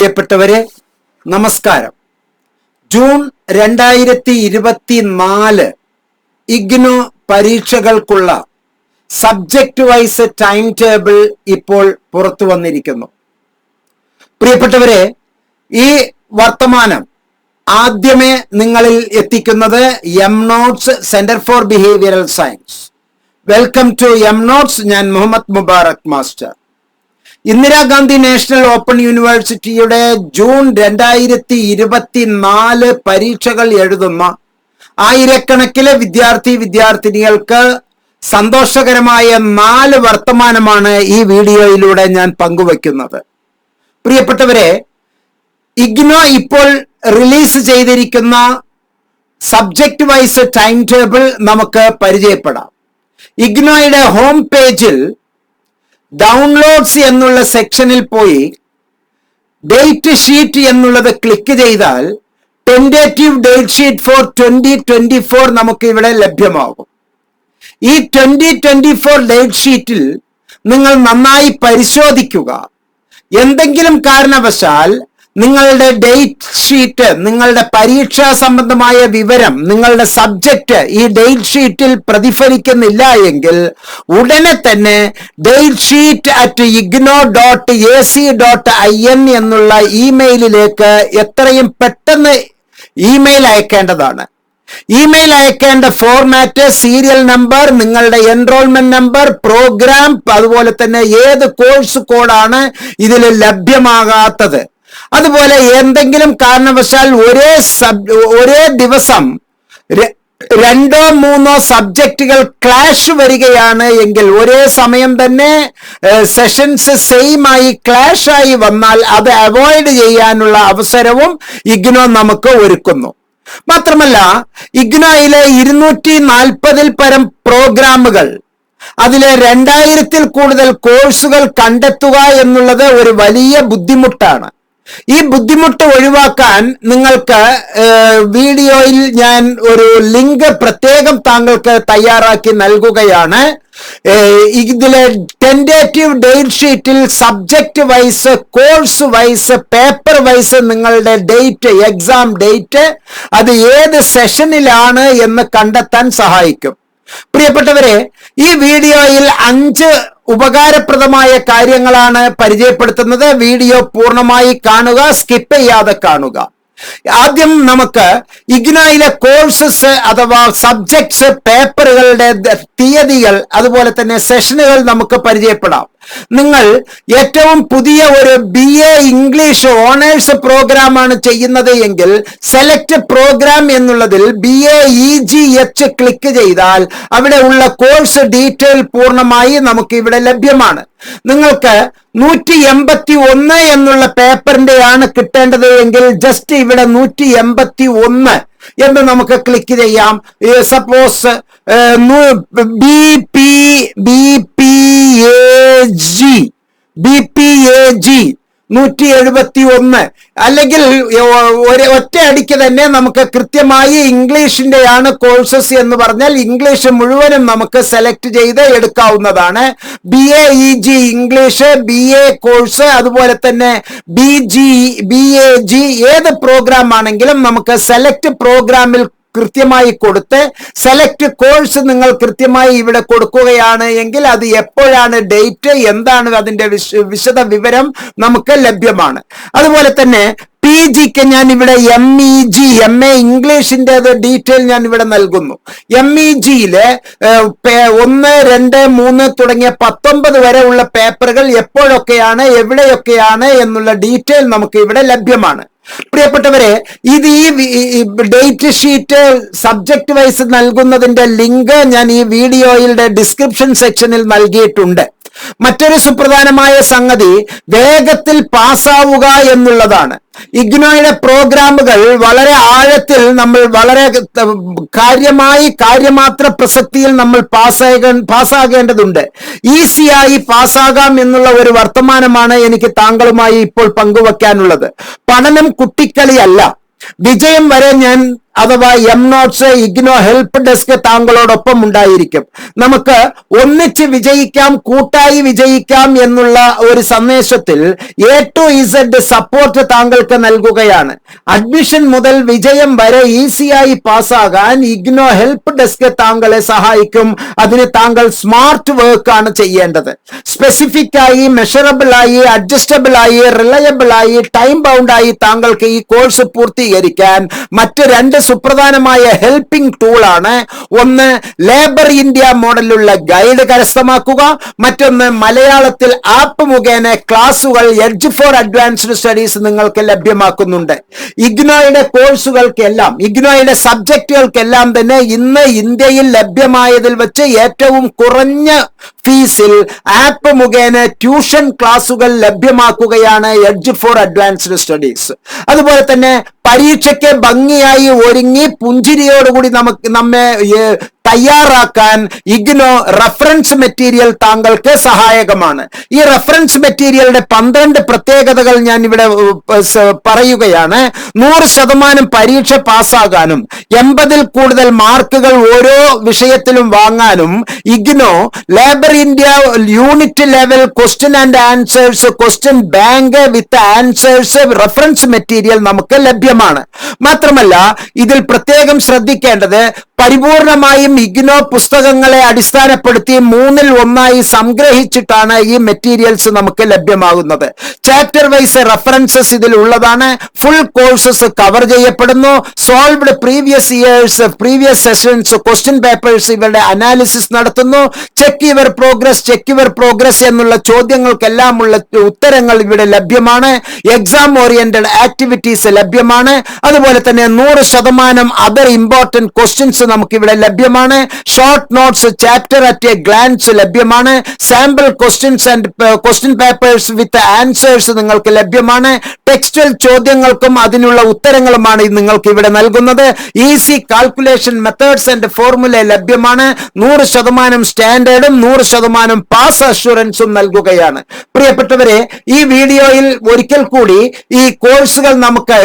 പ്രിയപ്പെട്ടവരെ നമസ്കാരം. ജൂൺ രണ്ടായിരത്തി ഇരുപത്തി നാല് IGNOU പരീക്ഷകൾക്കുള്ള subject vice time table ഇപ്പോൾ പുറത്തു വന്നിരിക്കുന്നു. പ്രിയപ്പെട്ടവരെ ഈ വർത്തമാനം ആദ്യമേ നിങ്ങളിൽ എത്തിക്കുന്നത് M notes centre for behavioural science welcome to M notes ഞാൻ Muhammad Mubarak master Indira Gandhi national open യൂണിവേഴ്സിറ്റിയുടെ ജൂൺ രണ്ടായിരത്തി ഇരുപത്തി നാല് പരീക്ഷകൾ എഴുതുന്ന ആയിരക്കണക്കിലെ വിദ്യാർത്ഥി വിദ്യാർത്ഥിനികൾക്ക് സന്തോഷകരമായ നാല് വർത്തമാനമാണ് ഈ വീഡിയോയിലൂടെ ഞാൻ പങ്കുവയ്ക്കുന്നത്. പ്രിയപ്പെട്ടവരെ ഇഗ്നോ ഇപ്പോൾ റിലീസ് ചെയ്തിരിക്കുന്ന സബ്ജക്റ്റ് വൈസ് ടൈം ടേബിൾ നമുക്ക് പരിചയപ്പെടാം. ഇഗ്നോയുടെ ഹോം പേജിൽ ഡൗൺലോഡ്സ് എന്നുള്ള സെക്ഷനിൽ പോയി ഡേറ്റ് ഷീറ്റ് എന്നുള്ളത് ക്ലിക്ക് ചെയ്താൽ tentative date sheet for twenty twenty four നമുക്ക് ഇവിടെ ലഭ്യമാകും ഈ ട്വന്റി ട്വന്റി ഫോർ ഡേറ്റ് ഷീറ്റിൽ നിങ്ങൾ നന്നായി പരിശോധിക്കുക. എന്തെങ്കിലും കാരണവശാൽ നിങ്ങളുടെ ഡേറ്റ് ഷീറ്റ് നിങ്ങളുടെ പരീക്ഷാ സംബന്ധമായ വിവരം നിങ്ങളുടെ സബ്ജക്റ്റ് ഈ ഡേറ്റ് ഷീറ്റിൽ പ്രതിഫലിക്കുന്നില്ല എങ്കിൽ ഉടനെ തന്നെ date sheet at IGNOU dot A C dot I N എന്നുള്ള ഇമെയിലിലേക്ക് എത്രയും പെട്ടെന്ന് ഇമെയിൽ അയക്കേണ്ടതാണ്. ഇമെയിൽ അയക്കേണ്ട ഫോർമാറ്റ് സീരിയൽ നമ്പർ നിങ്ങളുടെ എൻറോൾമെന്റ് നമ്പർ പ്രോഗ്രാം അതുപോലെ തന്നെ ഏത് കോഴ്സ് കോഡാണ് ഇതിൽ ലഭ്യമാകാത്തത്. അതുപോലെ എന്തെങ്കിലും കാരണവശാൽ ഒരേ സബ് ഒരേ ദിവസം രണ്ടോ മൂന്നോ സബ്ജക്റ്റുകൾ ക്ലാഷ് വരികയാണ് എങ്കിൽ ഒരേ സമയം തന്നെ സെഷൻസ് സെയിം ആയി ക്ലാഷ് ആയി വന്നാൽ അത് അവോയ്ഡ് ചെയ്യാനുള്ള അവസരവും ഇഗ്നോ നമുക്ക് ഒരുക്കുന്നു. മാത്രമല്ല ഇഗ്നോയിലെ ഇരുന്നൂറ്റി നാൽപ്പതിൽ പരം പ്രോഗ്രാമുകൾ അതിലെ രണ്ടായിരത്തിൽ കൂടുതൽ കോഴ്സുകൾ കണ്ടെത്തുക എന്നുള്ളത് ഒരു വലിയ ബുദ്ധിമുട്ടാണ്. ഈ ബുദ്ധിമുട്ട് ഒഴിവാക്കാൻ നിങ്ങൾക്ക് വീഡിയോയിൽ ഞാൻ ഒരു ലിങ്ക് പ്രത്യേകം താങ്കൾക്ക് തയ്യാറാക്കി നൽകുകയാണ്. ഇതിലെ ടെൻഡേറ്റീവ് ഡേറ്റ് ഷീറ്റിൽ subject wise course wise paper wise നിങ്ങളുടെ ഡേറ്റ് എക്സാം ഡേറ്റ് അത് ഏത് സെഷനിലാണ് എന്ന് കണ്ടെത്താൻ സഹായിക്കും. പ്രിയപ്പെട്ടവരെ ഈ വീഡിയോയിൽ അഞ്ച് ഉപകാരപ്രദമായ കാര്യങ്ങളാണ് പരിചയപ്പെടുത്തുന്നത്. വീഡിയോ പൂർണമായി കാണുക സ്കിപ്പ് ചെയ്യാതെ കാണുക. ആദ്യം നമുക്ക് ഇഗ്നോയിലെ കോഴ്സസ് അഥവാ സബ്ജക്ട്സ് പേപ്പറുകളുടെ തീയതികൾ അതുപോലെ തന്നെ സെഷനുകൾ നമുക്ക് പരിചയപ്പെടാം. നിങ്ങൾ ഏറ്റവും പുതിയ ഒരു B A English honours programme ആണ് ചെയ്യുന്നത് എങ്കിൽ സെലക്ട് പ്രോഗ്രാം എന്നുള്ളതിൽ B A E G H click ചെയ്താൽ അവിടെ ഉള്ള കോഴ്സ് ഡീറ്റെയിൽ പൂർണമായി നമുക്ക് ഇവിടെ ലഭ്യമാണ്. നിങ്ങൾക്ക് നൂറ്റി എൺപത്തി ഒന്ന് എന്നുള്ള പേപ്പറിന്റെയാണ് കിട്ടേണ്ടത് എങ്കിൽ ജസ്റ്റ് ഇവിടെ നൂറ്റി എൺപത്തി ഒന്ന് എന്ന് നമുക്ക് ക്ലിക്ക് ചെയ്യാം. Suppose B P B P A G B P A G നൂറ്റി എഴുപത്തി ഒന്ന് അല്ലെങ്കിൽ ഒരു ഒറ്റ അടിക്ക് തന്നെ നമുക്ക് കൃത്യമായി ഇംഗ്ലീഷിന്റെയാണ് കോഴ്സസ് എന്ന് പറഞ്ഞാൽ ഇംഗ്ലീഷ് മുഴുവനും നമുക്ക് സെലക്ട് ചെയ്ത് എടുക്കാവുന്നതാണ്. B A E G English B A course അതുപോലെ തന്നെ B G B A G ഏത് പ്രോഗ്രാം ആണെങ്കിലും നമുക്ക് സെലക്ട് പ്രോഗ്രാമിൽ കൃത്യമായി കൊടുത്ത് സെലക്ട് കോഴ്സ് നിങ്ങൾ കൃത്യമായി ഇവിടെ കൊടുക്കുകയാണ് എങ്കിൽ അത് എപ്പോഴാണ് ഡേറ്റ് എന്താണ് അതിന്റെ വിശ- വിശദ വിവരം നമുക്ക് ലഭ്യമാണ്. അതുപോലെ തന്നെ പി ജിക്ക് ഞാൻ ഇവിടെ M E G M A ഇംഗ്ലീഷിന്റെ detail ഞാൻ ഇവിടെ നൽകുന്നു. എം ഇ ജിയിൽ ഒന്ന് രണ്ട് മൂന്ന് തുടങ്ങിയ പത്തൊമ്പത് വരെ ഉള്ള പേപ്പറുകൾ എപ്പോഴൊക്കെയാണ് എവിടെയൊക്കെയാണ് എന്നുള്ള ഡീറ്റെയിൽ നമുക്ക് ഇവിടെ ലഭ്യമാണ്. പ്രിയപ്പെട്ടവരെ ഇത് ഈ ഡേറ്റ് ഷീറ്റ് സബ്ജക്ട് വൈസ് നൽകുന്നതിന്റെ ലിങ്ക് ഞാൻ ഈ വീഡിയോയുടെ ഡിസ്ക്രിപ്ഷൻ സെക്ഷനിൽ നൽകിയിട്ടുണ്ട്. മറ്റൊരു സുപ്രധാനമായ സംഗതി വേഗത്തിൽ പാസ്സാവുക എന്നുള്ളതാണ്. ഇഗ്നോയുടെ പ്രോഗ്രാമുകൾ വളരെ ആഴത്തിൽ നമ്മൾ വളരെ കാര്യമായി കാര്യമാത്ര പ്രസക്തിയിൽ നമ്മൾ പാസ്സാക പാസ്സാകേണ്ടതുണ്ട്. ഈസിയായി പാസ്സാകാം എന്നുള്ള ഒരു വർത്തമാനമാണ് എനിക്ക് താങ്കളുമായി ഇപ്പോൾ പങ്കുവെക്കാനുള്ളത്. പഠനം കുട്ടിക്കളിയല്ല. വിജയം വരെ ഞാൻ അഥവാ M notes IGNOU help desk താങ്കളോടൊപ്പം ഉണ്ടായിരിക്കും. നമുക്ക് ഒന്നിച്ച് വിജയിക്കാം കൂട്ടായി വിജയിക്കാം എന്നുള്ള ഒരു സന്ദേശത്തിൽ എ ടു ഇസഡ് സപ്പോർട്ട് താങ്കൾക്ക് നൽകുകയാണ്. അഡ്മിഷൻ മുതൽ വിജയം വരെ ഈസിയായി പാസ്സാകാൻ ഇഗ്നോ ഹെൽപ്പ് ഡെസ്ക് താങ്കളെ സഹായിക്കും. അതിന് താങ്കൾ സ്മാർട്ട് വർക്ക് ആണ് ചെയ്യേണ്ടത്. സ്പെസിഫിക് ആയി മെഷറബിൾ ആയി അഡ്ജസ്റ്റബിൾ ആയി റിലയബിൾ ആയി ടൈം ബൗണ്ട് ആയി താങ്കൾക്ക് ഈ കോഴ്സ് പൂർത്തീകരിക്കാൻ മറ്റ് രണ്ട് സുപ്രധാനമായ ഹെൽപ്പിംഗ് ടൂളാണ് ഒന്ന് ലേബർ ഇന്ത്യ മോഡലുള്ള ഗൈഡ് കരസ്ഥമാക്കുക. മറ്റൊന്ന് മലയാളത്തിൽ ആപ്പ് മുഖേന ക്ലാസുകൾ എഡ്ജ് ഫോർ അഡ്വാൻസ്ഡ് സ്റ്റഡീസ് നിങ്ങൾക്ക് ലഭ്യമാക്കുന്നുണ്ട്. ഇഗ്നോയുടെ കോഴ്സുകൾക്കെല്ലാം ഇഗ്നോയുടെ സബ്ജക്റ്റുകൾക്കെല്ലാം തന്നെ ഇന്ന് ഇന്ത്യയിൽ ലഭ്യമായതിൽ വെച്ച് ഏറ്റവും കുറഞ്ഞ ഫീസിൽ ആപ്പ് മുഖേന ട്യൂഷൻ ക്ലാസുകൾ ലഭ്യമാക്കുകയാണ് എഡ്ജ് ഫോർ അഡ്വാൻസ്ഡ് സ്റ്റഡീസ് അതുപോലെ തന്നെ പരീക്ഷയ്ക്ക് ഭംഗിയായി ഒരുങ്ങി പുഞ്ചിരിയോടുകൂടി നമുക്ക് നമ്മെ തയ്യാറാക്കാൻ ഇഗ്നോ റഫറൻസ് മെറ്റീരിയൽ താങ്കൾക്ക് സഹായകമാണ്. ഈ റഫറൻസ് മെറ്റീരിയലിന്റെ പന്ത്രണ്ട് പ്രത്യേകതകൾ ഞാൻ ഇവിടെ പറയുകയാണ്. നൂറ് ശതമാനം പരീക്ഷ പാസ്സാകാനും എൺപതിൽ കൂടുതൽ മാർക്കുകൾ ഓരോ വിഷയത്തിലും വാങ്ങാനും IGNOU labour India unit level question and answers question bank with answers reference material നമുക്ക് ലഭ്യമാണ്. മാത്രമല്ല ഇതിൽ പ്രത്യേകം ശ്രദ്ധിക്കേണ്ടത് പരിപൂർണമായും ഇഗ്നോ പുസ്തകങ്ങളെ അടിസ്ഥാനപ്പെടുത്തി മൂന്നിൽ ഒന്നായി സംഗ്രഹിച്ചിട്ടാണ് ഈ മെറ്റീരിയൽസ് നമുക്ക് ലഭ്യമാകുന്നത്. ചാപ്റ്റർ വൈസ് റെഫറൻസസ് ഇതിൽ ഉള്ളതാണ്. ഫുൾ കോഴ്സസ് കവർ ചെയ്യപ്പെടുന്നു. Solved previous years previous sessions question papers ഇവരുടെ അനാലിസിസ് നടത്തുന്നു. Check your progress check your progress എന്നുള്ള ചോദ്യങ്ങൾക്കെല്ലാം ഉള്ള ഉത്തരങ്ങൾ ഇവിടെ ലഭ്യമാണ്. എക്സാം ഓറിയന്റഡ് ആക്ടിവിറ്റീസ് ലഭ്യമാണ്. അതുപോലെ തന്നെ നൂറ് ശതമാനം അതർ ഇമ്പോർട്ടന്റ് ക്വസ്റ്റ്യൻസ് നമുക്ക് ഇവിടെ ലഭ്യമാണ്. Short notes chapter at a glance ലഭ്യമാണ്. Sample questions and question papers with answers നിങ്ങൾക്ക് ലഭ്യമാണ്. ടെക്സ്റ്റൽ ചോദ്യങ്ങൾക്കും അതിനുള്ള ഉത്തരങ്ങളുമാണ് നിങ്ങൾക്ക് ഇവിടെ നൽകുന്നത്. Easy calculation methods and formula ലഭ്യമാണ്. നൂറ് ശതമാനം സ്റ്റാൻഡേർഡും നൂറ് ശതമാനം പാസ് അഷുറൻസും നൽകുകയാണ്. പ്രിയപ്പെട്ടവരെ ഈ വീഡിയോയിൽ ഒരിക്കൽ കൂടി ഈ കോഴ്സുകൾ നമുക്ക്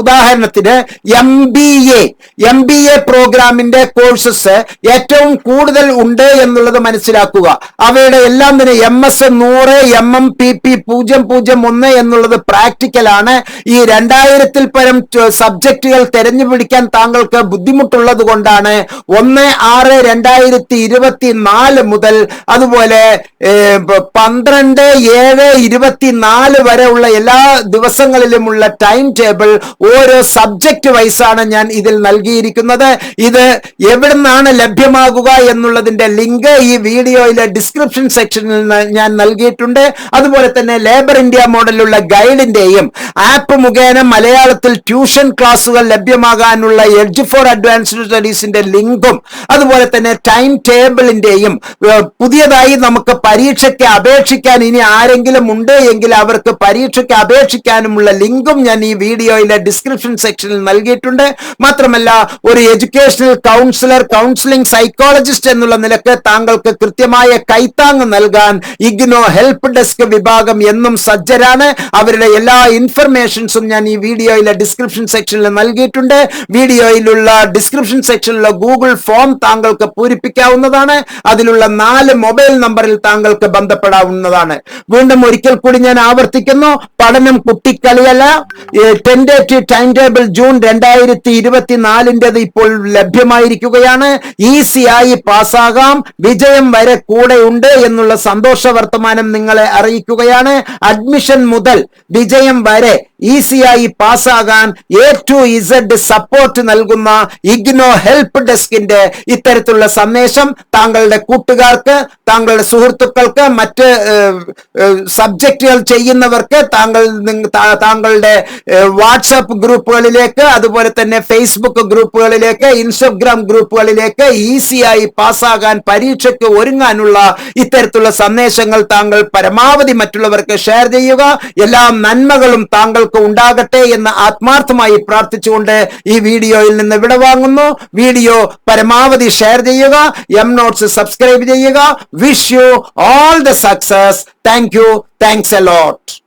ഉദാഹരണത്തിന് M B A M B A പ്രോഗ്രാമിന്റെ കോഴ്സസ് ഏറ്റവും കൂടുതൽ ഉണ്ട് എന്നുള്ളത് മനസ്സിലാക്കുക. അവയുടെ എല്ലാം തന്നെ എം എസ് നൂറ് എം എം പി പി പൂജ്യം പൂജ്യം ഒന്ന് എന്നുള്ളത് പ്രാക്ടിക്കൽ ആണ്. ഈ രണ്ടായിരത്തിൽ പരം സബ്ജക്റ്റുകൾ തെരഞ്ഞുപിടിക്കാൻ താങ്കൾക്ക് ബുദ്ധിമുട്ടുള്ളത് കൊണ്ടാണ് ഒന്ന് ആറ് രണ്ടായിരത്തി ഇരുപത്തി നാല് മുതൽ അതുപോലെ പന്ത്രണ്ട് ഏഴ് ഇരുപത്തിനാല് വരെ ഉള്ള എല്ലാ ദിവസങ്ങളിലുമുള്ള ടൈം ടേബിൾ ഓരോ സബ്ജക്റ്റ് വൈസാണ് ഞാൻ ഇതിൽ നൽകിയിരിക്കുന്നത്. ഇത് എവിടുന്നാണ് ലഭ്യമാകുക എന്നുള്ളതിന്റെ ലിങ്ക് ഈ വീഡിയോയിലെ ഡിസ്ക്രിപ്ഷൻ സെക്ഷനിൽ ഞാൻ നൽകിയിട്ടുണ്ട്. അതുപോലെ തന്നെ ലേബർ ഇന്ത്യ മോഡലുള്ള ഗൈഡിന്റെയും ആപ്പ് മുഖേന മലയാളത്തിൽ ട്യൂഷൻ ക്ലാസുകൾ ലഭ്യമാകാനുള്ള എഡ്ജ് ഫോർ അഡ്വാൻസ്ഡ് സ്റ്റഡീസിന്റെ ലിങ്കും അതുപോലെ തന്നെ ടൈം ടേബിളിന്റെയും പുതിയതായി നമുക്ക് പരീക്ഷയ്ക്ക് അപേക്ഷിക്കാൻ ഇനി ആരെങ്കിലും ഉണ്ട് എങ്കിൽ അവർക്ക് പരീക്ഷയ്ക്ക് അപേക്ഷിക്കാനുമുള്ള ലിങ്കും ഞാൻ ഈ വീഡിയോയിലെ ഡിസ്ക്രിപ്ഷൻ സെക്ഷനിൽ നൽകിയിട്ടുണ്ട്. മാത്രമല്ല ഒരു എഡ്യൂക്കേഷണൽ കൗൺസിലർ കൗൺസിലിംഗ് സൈക്കോളജിസ്റ്റ് എന്നുള്ള നിലയ്ക്ക് താങ്കൾക്ക് കൃത്യമായ കൈത്താങ് നൽകാൻ ഇഗ്നോ ഹെൽപ്പ് ഡെസ്ക് വിഭാഗം എന്നും സജ്ജരാണ്. അവരുടെ എല്ലാ ഇൻഫർമേഷൻസും ഞാൻ ഈ വീഡിയോയിലെ ഡിസ്ക്രിപ്ഷൻ സെക്ഷനിൽ നൽകിയിട്ടുണ്ട്. വീഡിയോയിലുള്ള ഡിസ്ക്രിപ്ഷൻ സെക്ഷനിലുള്ള ഗൂഗിൾ ഫോം താങ്കൾക്ക് പൂരിപ്പിക്കാവുന്നതാണ്. അതിലുള്ള നാല് മൊബൈൽ നമ്പറിൽ താങ്കൾക്ക് ബന്ധപ്പെടാവുന്നതാണ്. വീണ്ടും ഒരിക്കൽ കൂടി ഞാൻ ആവർത്തിക്കുന്നു. പഠനം കുട്ടിക്കളിയല്ല. ടെൻഡേറ്റീവ് ടൈം ടേബിൾ ജൂൺ രണ്ടായിരത്തി ഇരുപത്തിനാലിന്റെത് ഇപ്പോൾ ലഭ്യമായിരിക്കുകയാണ് ഈസിയായി പാസ്സാകാം. വിജയം വരെ കൂടെയുണ്ട് എന്നുള്ള സന്തോഷ വർത്തമാനം നിങ്ങളെ അറിയിക്കുകയാണ്. അഡ്മിഷൻ മുതൽ വിജയം വരെ ഈസിയായി പാസ്സാകാൻ എ ടു ഇസഡ് സപ്പോർട്ട് നൽകുന്ന ഇഗ്നോ ഹെൽപ്പ് ഡെസ്കിന്റെ ഇത്തരത്തിലുള്ള സന്ദേശം താങ്കളുടെ കൂട്ടുകാർക്ക് താങ്കളുടെ സുഹൃത്തുക്കൾക്ക് മറ്റ് സബ്ജക്റ്റുകൾ ചെയ്യുന്നവർക്ക് താങ്കൾ താങ്കളുടെ വാട്സപ്പ് ഗ്രൂപ്പുകളിലേക്ക് അതുപോലെ തന്നെ ഫേസ്ബുക്ക് ഗ്രൂപ്പുകളിലേക്ക് ഇൻസ്റ്റഗ്രാം ഗ്രൂപ്പുകളിലേക്ക് ഈസിയായി പാസ്സാകാൻ പരീക്ഷയ്ക്ക് ഒരുങ്ങാനുള്ള ഇത്തരത്തിലുള്ള സന്ദേശങ്ങൾ താങ്കൾ പരമാവധി മറ്റുള്ളവർക്ക് ഷെയർ ചെയ്യുക. എല്ലാ നന്മകളും താങ്കൾക്ക് ഉണ്ടാകട്ടെ എന്ന് ആത്മാർത്ഥമായി പ്രാർത്ഥിച്ചുകൊണ്ട് ഈ വീഡിയോയിൽ നിന്ന് വിടവാങ്ങുന്നു. വീഡിയോ പരമാവധി ഷെയർ ചെയ്യുക എം നോട്ട്സ് സബ്സ്ക്രൈബ് ചെയ്യുക. Wish you all the success thank you thanks a lot